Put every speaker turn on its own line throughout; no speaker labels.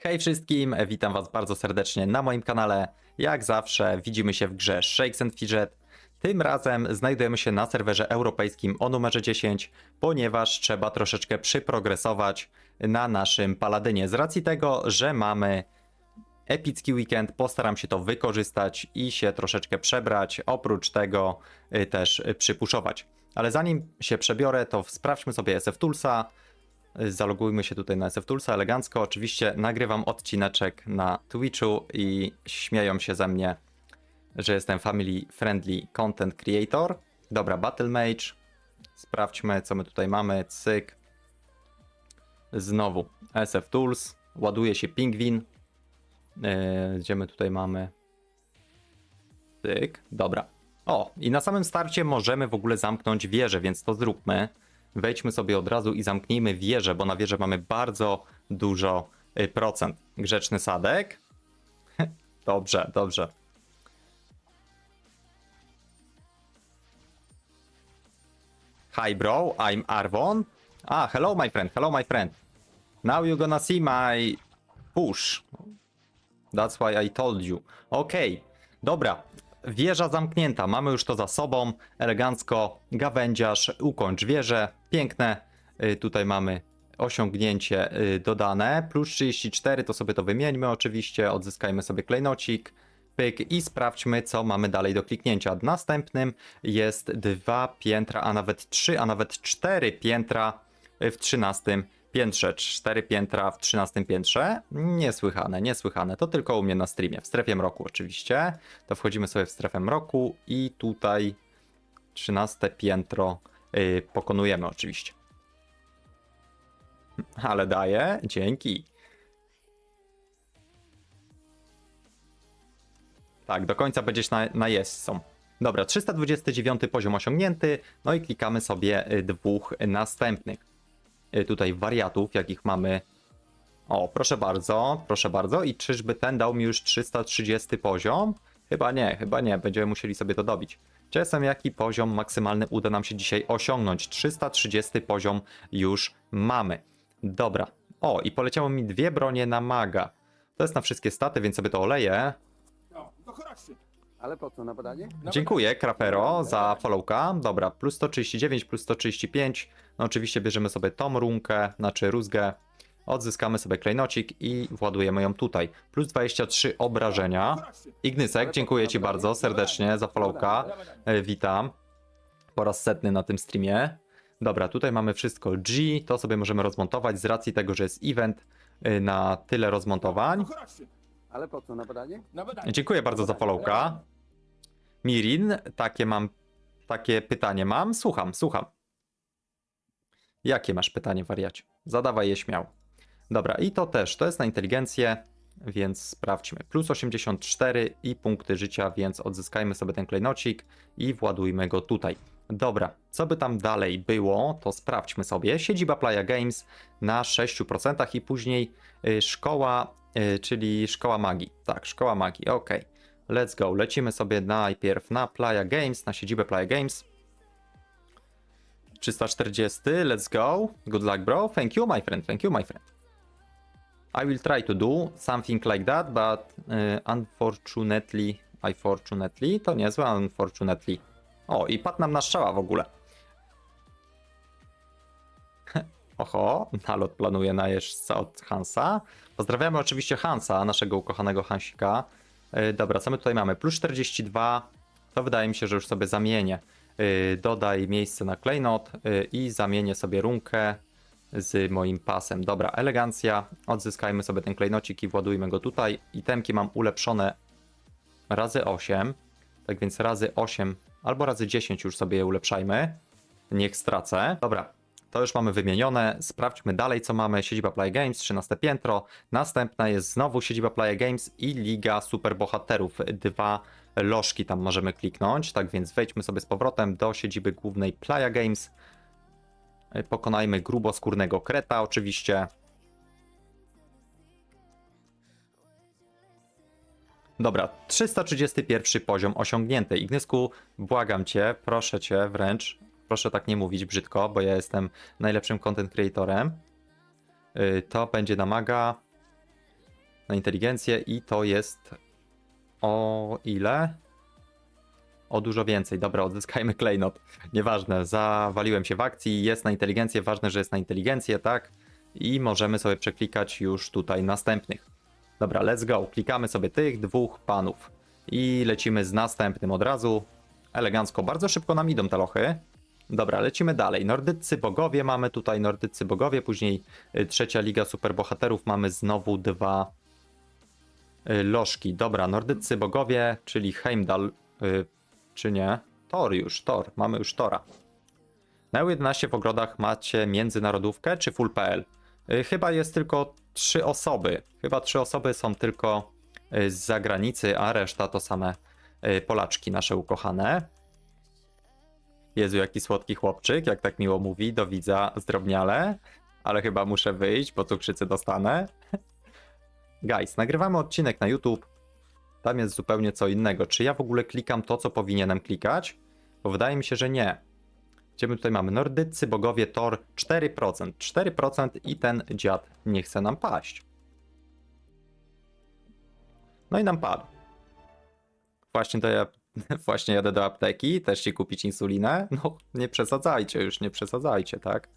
Hej wszystkim, witam was bardzo serdecznie na moim kanale. Jak zawsze widzimy się w grze Shakes and Fidget. Tym razem znajdujemy się na serwerze europejskim o numerze 10, ponieważ trzeba troszeczkę przyprogresować na naszym paladynie. Z racji tego, że mamy epicki weekend, postaram się to wykorzystać i się troszeczkę przebrać. Oprócz tego y, też przypuszować. Ale zanim się przebiorę, to sprawdźmy sobie SF Toolsa. Zalogujmy się tutaj na SF Toolsa elegancko. Oczywiście nagrywam odcineczek na Twitchu i śmieją się ze mnie, że jestem family friendly content creator. Dobra, Battle Mage. Sprawdźmy, co my tutaj mamy. Cyk. Znowu SF Tools. Ładuje się pingwin. Yy, gdzie my tutaj mamy? Tyk, dobra. O, i na samym starcie możemy w ogóle zamknąć wieżę, więc to zróbmy. Wejdźmy sobie od razu i zamknijmy wieżę, bo na wieżę mamy bardzo dużo y, procent. Grzeczny sadek. dobrze, dobrze. Hi bro, I'm Arvon. Ah, hello my friend, hello my friend. Now you gonna see my push. That's why I told you. Okej, dobra. Wieża zamknięta, mamy już to za sobą. Elegancko, gawędziarz, ukończ wieżę. Piękne. Y, Tutaj mamy osiągnięcie y, dodane. Plus 34, to sobie to wymieńmy oczywiście. Odzyskajmy sobie klejnocik. Pyk i sprawdźmy, co mamy dalej do kliknięcia. Następnym jest dwa piętra, a nawet trzy, a nawet cztery piętra w 13 piętrze. Cztery piętra w 13 piętrze. Niesłychane, niesłychane. To tylko u mnie na streamie. W strefie mroku oczywiście. To wchodzimy sobie w strefę mroku i tutaj 13 piętro yy, pokonujemy oczywiście. Ale daję, dzięki. Tak, do końca będziesz na, na są. Dobra, 329 poziom osiągnięty, no i klikamy sobie y, dwóch następnych. Y, Tutaj wariatów, jakich mamy. O, proszę bardzo, proszę bardzo. I czyżby ten dał mi już 330 poziom? Chyba nie, chyba nie, będziemy musieli sobie to dobić. Czasem jaki poziom maksymalny uda nam się dzisiaj osiągnąć? 330 poziom już mamy. Dobra. O, i poleciało mi dwie bronie na maga. To jest na wszystkie staty, więc sobie to oleję.
No, to chodźcie.
Ale po co, na badanie?
Dziękuję, Krapero, za followka. Dobra, plus 139, plus 135. No oczywiście bierzemy sobie tą runkę, znaczy rózgę. Odzyskamy sobie klejnocik i władujemy ją tutaj. Plus 23 obrażenia. Ignysek, dziękuję Ci bardzo serdecznie za followka. E, Witam. Po raz setny na tym streamie. Dobra, tutaj mamy wszystko G, to sobie możemy rozmontować z racji tego, że jest event y, na tyle rozmontowań.
Ale po co, na badanie?
Na badanie.
Dziękuję bardzo za followka. Mirin, takie mam, takie pytanie mam. Słucham, słucham. Jakie masz pytanie, wariacie? Zadawaj je śmiało. Dobra, i to też, to jest na inteligencję, więc sprawdźmy. Plus 84 i punkty życia, więc odzyskajmy sobie ten klejnocik i władujmy go tutaj. Dobra, co by tam dalej było, to sprawdźmy sobie. Siedziba Playa Games na 6% i później y, szkoła, czyli szkoła magii. Tak, szkoła magii, ok. Let's go, lecimy sobie najpierw na Playa Games, na siedzibę Playa Games. 340, let's go. Good luck, bro. Thank you, my friend. Thank you, my friend. I will try to do something like that, but uh, unfortunately, I fortunately, to niezłe, unfortunately. O, i padł nam na strzała w ogóle. Oho, nalot planuje na jeżdżca od Hansa. Pozdrawiamy oczywiście Hansa, naszego ukochanego Hansika. Yy, dobra, co my tutaj mamy? Plus 42, to wydaje mi się, że już sobie zamienię. Yy, dodaj miejsce na klejnot yy, i zamienię sobie runkę z moim pasem. Dobra, elegancja. Odzyskajmy sobie ten klejnocik i władujmy go tutaj. Itemki mam ulepszone razy 8. Tak więc razy 8 albo razy 10 już sobie je ulepszajmy. Niech stracę. Dobra, to już mamy wymienione. Sprawdźmy dalej, co mamy. Siedziba Play Games, 13 piętro. Następna jest znowu siedziba Play Games i Liga Superbohaterów. Dwa lożki tam możemy kliknąć. Tak więc wejdźmy sobie z powrotem do siedziby głównej Playa Games. Pokonajmy gruboskórnego kreta oczywiście. Dobra, 331 poziom osiągnięty. Ignysku, błagam cię, proszę cię wręcz, proszę tak nie mówić brzydko, bo ja jestem najlepszym content creatorem. Yy, To będzie namaga na inteligencję i to jest o ile? O dużo więcej. Dobra, odzyskajmy klejnot. Nieważne, zawaliłem się w akcji, jest na inteligencję, ważne, że jest na inteligencję, tak? I możemy sobie przeklikać już tutaj następnych. Dobra, let's go. Klikamy sobie tych dwóch panów i lecimy z następnym od razu. Elegancko, bardzo szybko nam idą te lochy. Dobra, lecimy dalej. Nordyccy bogowie mamy tutaj, nordyccy bogowie, później y, trzecia liga superbohaterów mamy znowu dwa y, lożki. Dobra, nordyccy bogowie, czyli Heimdall, y, czy nie? Thor już, Thor, mamy już Tora. Na U11 w ogrodach macie międzynarodówkę czy full.pl? Chyba jest tylko trzy osoby. Chyba trzy osoby są tylko z zagranicy, a reszta to same Polaczki nasze ukochane. Jezu, jaki słodki chłopczyk, jak tak miło mówi, do widza zdrobniale. Ale chyba muszę wyjść, bo cukrzycy dostanę. Guys, nagrywamy odcinek na YouTube. Tam jest zupełnie co innego. Czy ja w ogóle klikam to, co powinienem klikać? Bo wydaje mi się, że nie. Gdzie my tutaj mamy? Nordycy, bogowie, Tor 4%. 4% i ten dziad nie chce nam paść. No i nam padł. Właśnie to ja właśnie jadę do apteki, też ci kupić insulinę. No, nie przesadzajcie już, nie przesadzajcie, tak?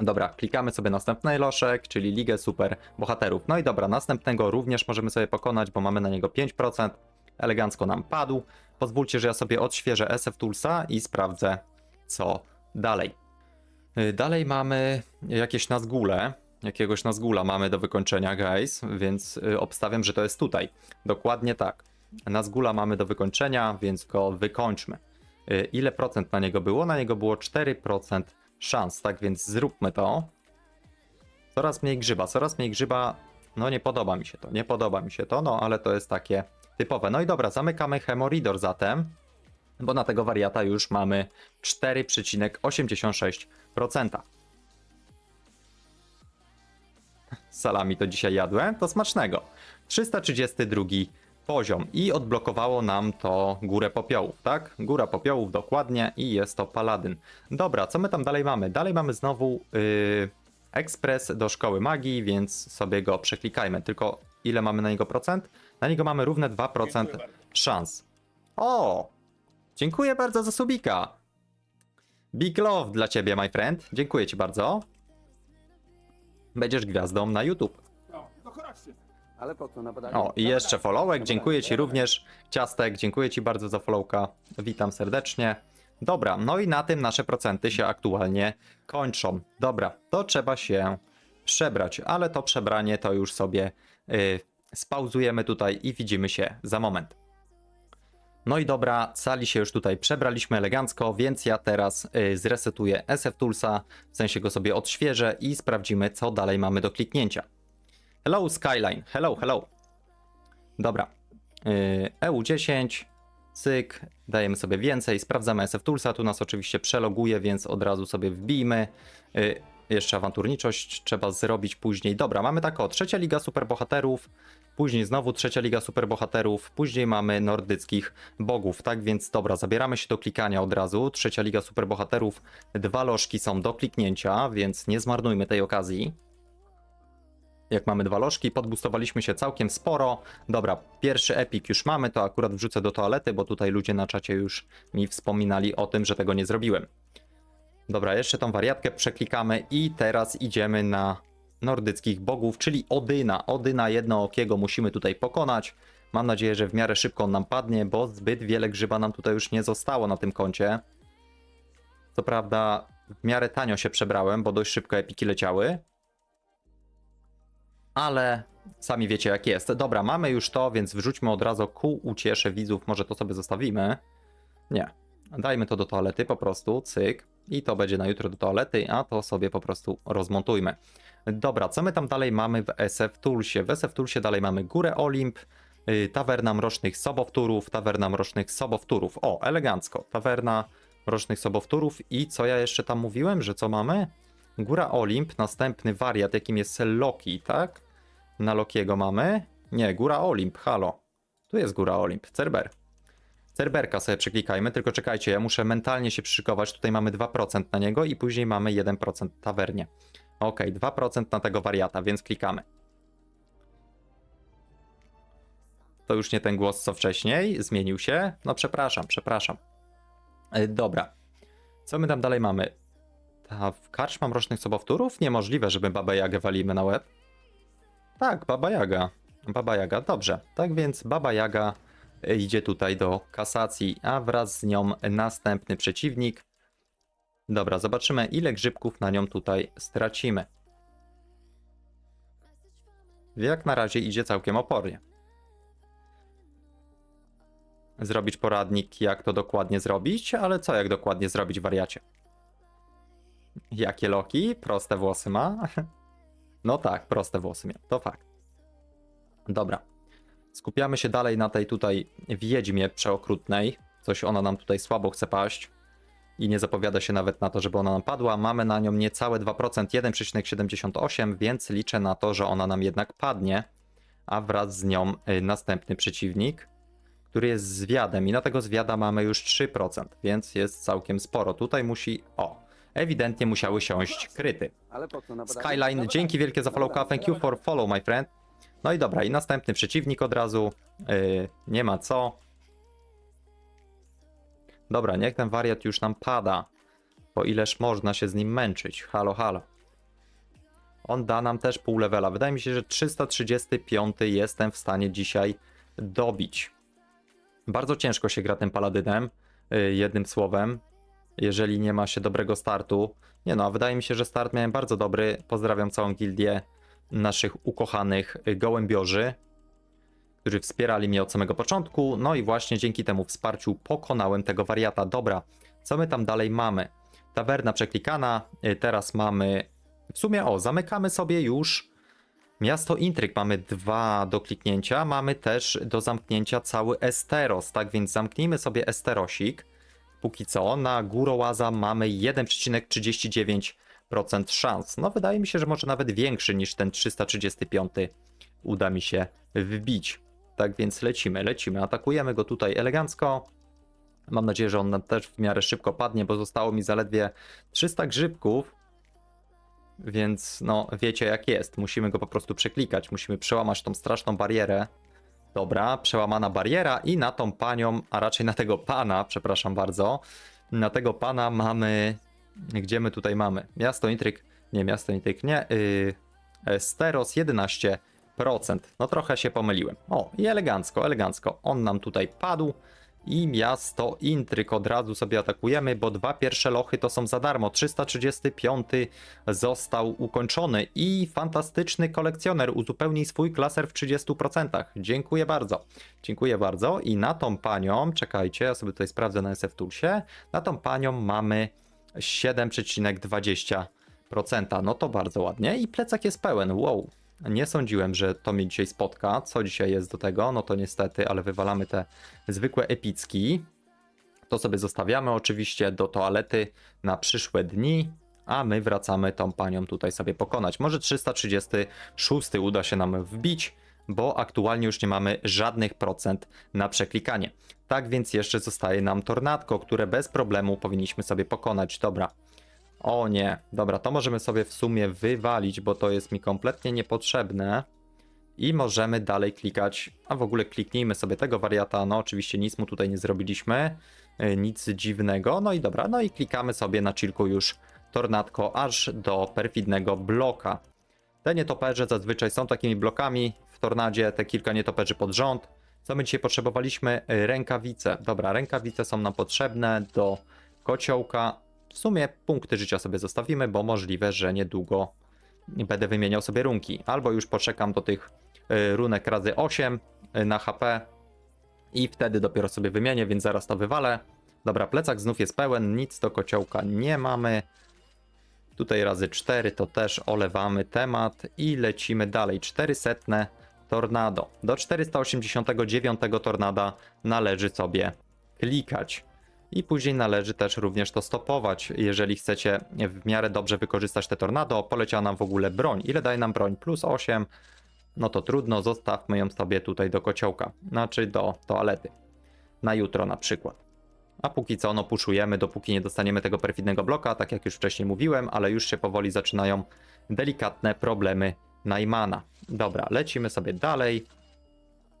Dobra, klikamy sobie następny loszek, czyli Ligę Super Bohaterów. No i dobra, następnego również możemy sobie pokonać, bo mamy na niego 5%. Elegancko nam padł. Pozwólcie, że ja sobie odświeżę SF Toolsa i sprawdzę, co dalej. Y, Dalej mamy jakieś Nazgule. Jakiegoś Nazgula mamy do wykończenia, guys, więc y, obstawiam, że to jest tutaj. Dokładnie tak. Nazgula mamy do wykończenia, więc go wykończmy. Y, Ile procent na niego było? Na niego było 4% szans, tak więc zróbmy to. Coraz mniej grzyba, coraz mniej grzyba. No nie podoba mi się to, nie podoba mi się to, no ale to jest takie typowe. No i dobra, zamykamy Hemoridor zatem, bo na tego wariata już mamy 4,86%. Z salami to dzisiaj jadłem, to smacznego. 332 poziom i odblokowało nam to górę popiołów, tak? Góra popiołów dokładnie i jest to paladyn. Dobra, co my tam dalej mamy? Dalej mamy znowu yy, ekspres do szkoły magii, więc sobie go przeklikajmy. Tylko ile mamy na niego procent? Na niego mamy równe 2% szans. O! Dziękuję bardzo za subika. Big love dla ciebie, my friend. Dziękuję ci bardzo. Będziesz gwiazdą na YouTube.
Ale po co napadanie?
O, i jeszcze followek, dziękuję Ci również. Ciastek, dziękuję Ci bardzo za followka. Witam serdecznie. Dobra, no i na tym nasze procenty się aktualnie kończą. Dobra, to trzeba się przebrać, ale to przebranie to już sobie y, spauzujemy tutaj i widzimy się za moment. No i dobra, sali się już tutaj przebraliśmy elegancko, więc ja teraz y, zresetuję SF Toolsa, w sensie go sobie odświeżę i sprawdzimy, co dalej mamy do kliknięcia. Hello Skyline, hello, hello. Dobra. Yy, EU10, cyk, dajemy sobie więcej, sprawdzamy SF Toolsa, tu nas oczywiście przeloguje, więc od razu sobie wbijmy. Yy, jeszcze awanturniczość trzeba zrobić później. Dobra, mamy tak o, trzecia liga superbohaterów, później znowu trzecia liga superbohaterów, później mamy nordyckich bogów, tak więc dobra, zabieramy się do klikania od razu. Trzecia liga superbohaterów, dwa lożki są do kliknięcia, więc nie zmarnujmy tej okazji jak mamy dwa lożki, podbustowaliśmy się całkiem sporo. Dobra, pierwszy epik już mamy, to akurat wrzucę do toalety, bo tutaj ludzie na czacie już mi wspominali o tym, że tego nie zrobiłem. Dobra, jeszcze tą wariatkę przeklikamy i teraz idziemy na nordyckich bogów, czyli Odyna. Odyna jednookiego musimy tutaj pokonać. Mam nadzieję, że w miarę szybko on nam padnie, bo zbyt wiele grzyba nam tutaj już nie zostało na tym koncie. Co prawda w miarę tanio się przebrałem, bo dość szybko epiki leciały ale sami wiecie jak jest. Dobra, mamy już to, więc wrzućmy od razu ku uciesze widzów, może to sobie zostawimy. Nie, dajmy to do toalety po prostu, cyk. I to będzie na jutro do toalety, a to sobie po prostu rozmontujmy. Dobra, co my tam dalej mamy w SF Toolsie? W SF Toolsie dalej mamy Górę Olimp, yy, Tawerna Mrocznych Sobowtórów, Tawerna Mrocznych Sobowtórów. O, elegancko, Tawerna Mrocznych Sobowtórów i co ja jeszcze tam mówiłem, że co mamy? Góra Olimp, następny wariat, jakim jest Loki, tak? Na Lokiego mamy. Nie, Góra Olimp, halo. Tu jest Góra Olimp, Cerber. Cerberka sobie przeklikajmy, tylko czekajcie, ja muszę mentalnie się przyszykować. Tutaj mamy 2% na niego i później mamy 1% tawernie. Ok, 2% na tego wariata, więc klikamy. To już nie ten głos co wcześniej, zmienił się. No przepraszam, przepraszam. E, dobra. Co my tam dalej mamy? Ta, karczma mrocznych sobowtórów? Niemożliwe, żeby babę Jagę walimy na łeb. Tak, Baba Jaga. Baba Jaga, dobrze. Tak więc Baba Jaga e, idzie tutaj do kasacji, a wraz z nią następny przeciwnik. Dobra, zobaczymy ile grzybków na nią tutaj stracimy. Jak na razie idzie całkiem opornie. Zrobić poradnik, jak to dokładnie zrobić, ale co jak dokładnie zrobić, wariacie? Jakie loki? Proste włosy ma? No tak, proste włosy miał, to fakt. Dobra. Skupiamy się dalej na tej tutaj wiedźmie przeokrutnej. Coś ona nam tutaj słabo chce paść. I nie zapowiada się nawet na to, żeby ona nam padła. Mamy na nią niecałe 2%, 1,78, więc liczę na to, że ona nam jednak padnie. A wraz z nią y, następny przeciwnik, który jest zwiadem. I na tego zwiada mamy już 3%, więc jest całkiem sporo. Tutaj musi. O, ewidentnie musiały siąść kryty. Skyline, dzięki wielkie za followka. Thank you for follow, my friend. No i dobra, i następny przeciwnik od razu. Yy, nie ma co. Dobra, niech ten wariat już nam pada. Bo ileż można się z nim męczyć. Halo, halo. On da nam też pół levela. Wydaje mi się, że 335 jestem w stanie dzisiaj dobić. Bardzo ciężko się gra tym paladynem. yy, jednym słowem. Jeżeli nie ma się dobrego startu. Nie no, a wydaje mi się, że start miałem bardzo dobry. Pozdrawiam całą gildię naszych ukochanych gołębiorzy, którzy wspierali mnie od samego początku. No i właśnie dzięki temu wsparciu pokonałem tego wariata. Dobra, co my tam dalej mamy? Tawerna przeklikana. y, Teraz mamy. W sumie, o, zamykamy sobie już. Miasto Intryg mamy dwa do kliknięcia. Mamy też do zamknięcia cały Esteros. Tak więc zamknijmy sobie Esterosik. Póki co na Górołaza mamy 1,39% szans. No wydaje mi się, że może nawet większy niż ten 335 uda mi się wbić. Tak więc lecimy, lecimy. Atakujemy go tutaj elegancko. Mam nadzieję, że on też w miarę szybko padnie, bo zostało mi zaledwie 300 grzybków. Więc no wiecie jak jest. Musimy go po prostu przeklikać. Musimy przełamać tą straszną barierę. Dobra, przełamana bariera i na tą panią, a raczej na tego pana, przepraszam bardzo, na tego pana mamy, gdzie my tutaj mamy? Miasto Intryk, nie, miasto Intryk, nie, yy, Steros 11%. No trochę się pomyliłem. O, i elegancko, elegancko. On nam tutaj padł i miasto Intryk od razu sobie atakujemy, bo dwa pierwsze lochy to są za darmo. 335 został ukończony i fantastyczny kolekcjoner uzupełnij swój klaser w 30%. Dziękuję bardzo. Dziękuję bardzo i na tą panią, czekajcie, ja sobie tutaj sprawdzę na SF Toolsie, na tą panią mamy 7,20%. No to bardzo ładnie i plecak jest pełen, wow. Nie sądziłem, że to mnie dzisiaj spotka. Co dzisiaj jest do tego? No to niestety, ale wywalamy te zwykłe epicki. To sobie zostawiamy oczywiście do toalety na przyszłe dni, a my wracamy tą panią tutaj sobie pokonać. Może 336 uda się nam wbić, bo aktualnie już nie mamy żadnych procent na przeklikanie. Tak więc jeszcze zostaje nam tornadko, które bez problemu powinniśmy sobie pokonać. Dobra. O nie, dobra, to możemy sobie w sumie wywalić, bo to jest mi kompletnie niepotrzebne. I możemy dalej klikać, a w ogóle kliknijmy sobie tego wariata, no oczywiście nic mu tutaj nie zrobiliśmy, y, nic dziwnego, no i dobra, no i klikamy sobie na chillku już tornadko aż do perfidnego bloka. Te nietoperze zazwyczaj są takimi blokami w tornadzie, te kilka nietoperzy pod rząd. Co my dzisiaj potrzebowaliśmy? Y, Rękawice. Dobra, rękawice są nam potrzebne do kociołka. W sumie punkty życia sobie zostawimy, bo możliwe, że niedługo będę wymieniał sobie runki. Albo już poczekam do tych y, runek razy 8 y, na HP i wtedy dopiero sobie wymienię, więc zaraz to wywalę. Dobra, plecak znów jest pełen, nic do kociołka nie mamy. Tutaj razy 4 to też olewamy temat i lecimy dalej. 400 tornado. Do 489 tornada należy sobie klikać. I później należy też również to stopować, jeżeli chcecie w miarę dobrze wykorzystać te tornado. Poleciała nam w ogóle broń. Ile daje nam broń? Plus 8. No to trudno, zostawmy ją sobie tutaj do kociołka, znaczy do toalety. Na jutro na przykład. A póki co, no puszujemy, dopóki nie dostaniemy tego perfidnego bloka, tak jak już wcześniej mówiłem, ale już się powoli zaczynają delikatne problemy Najmana. Dobra, lecimy sobie dalej.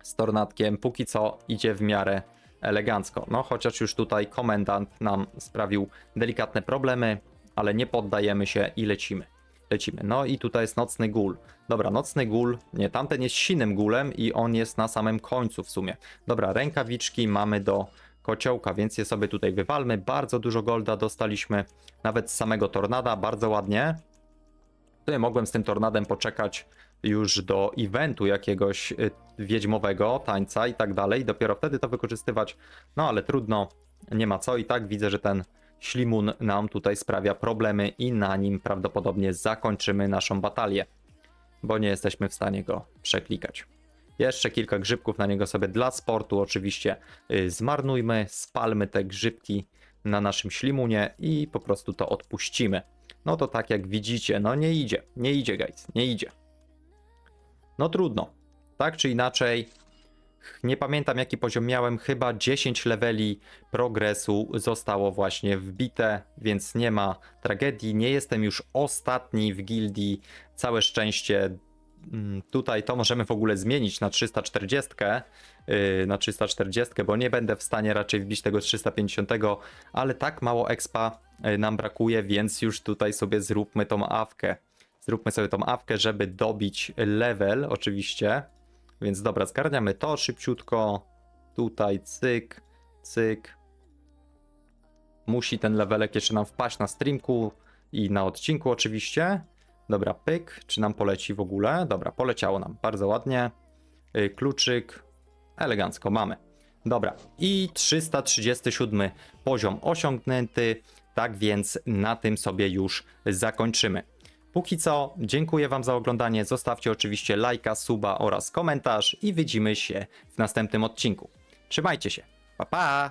z tornadkiem póki co idzie w miarę elegancko. No chociaż już tutaj komendant nam sprawił delikatne problemy, ale nie poddajemy się i lecimy. Lecimy. No i tutaj jest nocny gól. Dobra, nocny gól, nie, tamten jest sinym gólem i on jest na samym końcu w sumie. Dobra, rękawiczki mamy do kociołka, więc je sobie tutaj wywalmy. Bardzo dużo golda dostaliśmy, nawet z samego tornada, bardzo ładnie. Tutaj mogłem z tym tornadem poczekać już do eventu jakiegoś y, wiedźmowego, tańca i tak dalej. Dopiero wtedy to wykorzystywać. No ale trudno, nie ma co. I tak widzę, że ten ślimun nam tutaj sprawia problemy i na nim prawdopodobnie zakończymy naszą batalię, bo nie jesteśmy w stanie go przeklikać. Jeszcze kilka grzybków na niego sobie dla sportu oczywiście y, zmarnujmy, spalmy te grzybki na naszym ślimunie i po prostu to odpuścimy. No to tak jak widzicie, no nie idzie, nie idzie guys, nie idzie. No trudno. Tak czy inaczej, nie pamiętam jaki poziom miałem, chyba 10 leveli progresu zostało właśnie wbite, więc nie ma tragedii. Nie jestem już ostatni w gildii, całe szczęście. Mm, Tutaj to możemy w ogóle zmienić na 340, yy, na 340, bo nie będę w stanie raczej wbić tego 350, ale tak mało expa yy, nam brakuje, więc już tutaj sobie zróbmy tą awkę. Zróbmy sobie tą awkę, żeby dobić level oczywiście. Więc dobra, zgarniamy to szybciutko. Tutaj cyk, cyk. Musi ten levelek jeszcze nam wpaść na streamku i na odcinku oczywiście. Dobra, pyk. Czy nam poleci w ogóle? Dobra, poleciało nam. Bardzo ładnie. Y, Kluczyk. Elegancko, mamy. Dobra, i 337 poziom osiągnięty. Tak więc na tym sobie już zakończymy. Póki co, dziękuję Wam za oglądanie. Zostawcie oczywiście lajka, suba oraz komentarz i widzimy się w następnym odcinku. Trzymajcie się. Pa pa!